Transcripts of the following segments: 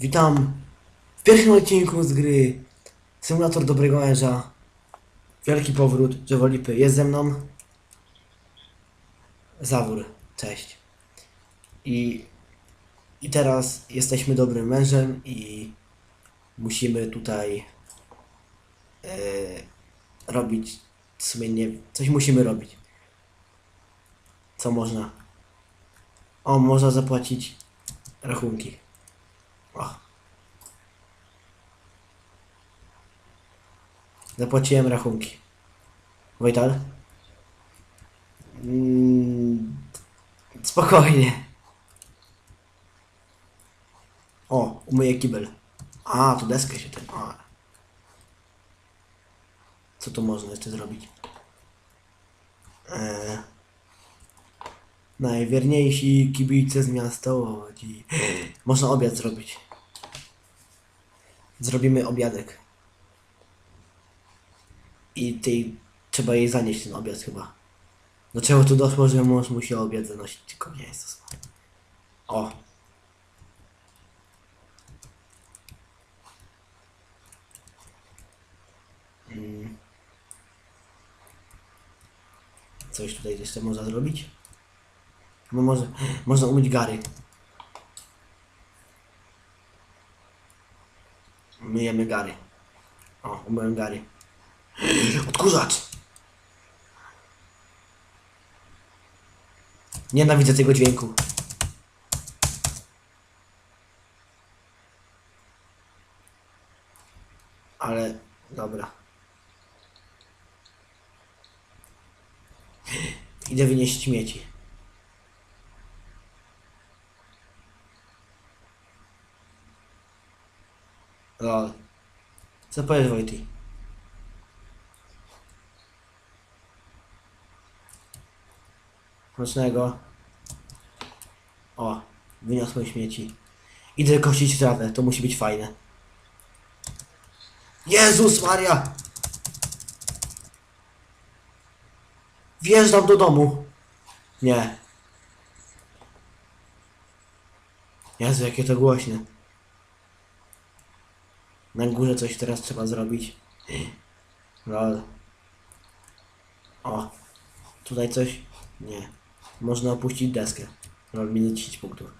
Witam w pierwszym odcinku z gry Symulator Dobrego Męża. Wielki powrót Drzewolipy. Jest ze mną Zawór. Cześć. I, I teraz jesteśmy dobrym mężem i musimy tutaj e, robić w sumie nie coś musimy robić. Co można? O, można zapłacić rachunki. Zapłaciłem rachunki. Wojtal? Mm, spokojnie. O, umyję kibel. A, tu deskę się ten. A. Co tu można jeszcze zrobić? Eee. Najwierniejsi kibice z miasta Łodzi. Można obiad zrobić. Zrobimy obiadek. I ty, trzeba jej zanieść ten obiad chyba. Do czego tu doszło, że mąż musi obiad zanosić, tylko nie jest to. O. Mm. Coś tutaj jeszcze można zrobić? No może, można umyć gary. Myjemy gary. O, umyłem gary. Odkurzacz! Nienawidzę tego dźwięku. Ale, dobra. Idę wynieść śmieci. Lol. Co powiesz Wojty? Mocnego. O, wyniosłem śmieci. Idę kosić trawę, to musi być fajne. Jezus Maria! Wjeżdżam do domu. Nie. Jezu, jakie to głośne. Na górze coś teraz trzeba zrobić. Lol. O. Tutaj coś? Nie. Można opuścić deskę. Lol, minus 10 punktów.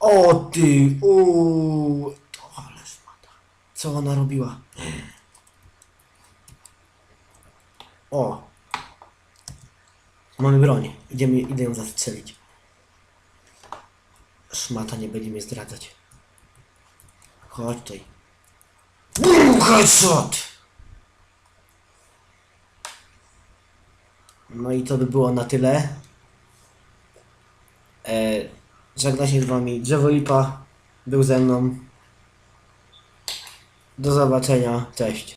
O ty! Uuu! Ale. Co ona robiła? O! Mamy broń. Idziemy, idę ją zastrzelić. Szmata nie będzie mnie zdradzać. Chodź tutaj. Uuu, headshot! No i to by było na tyle. E, żegna się z wami Drzewo Lipa. Był ze mną. Do zobaczenia. Cześć.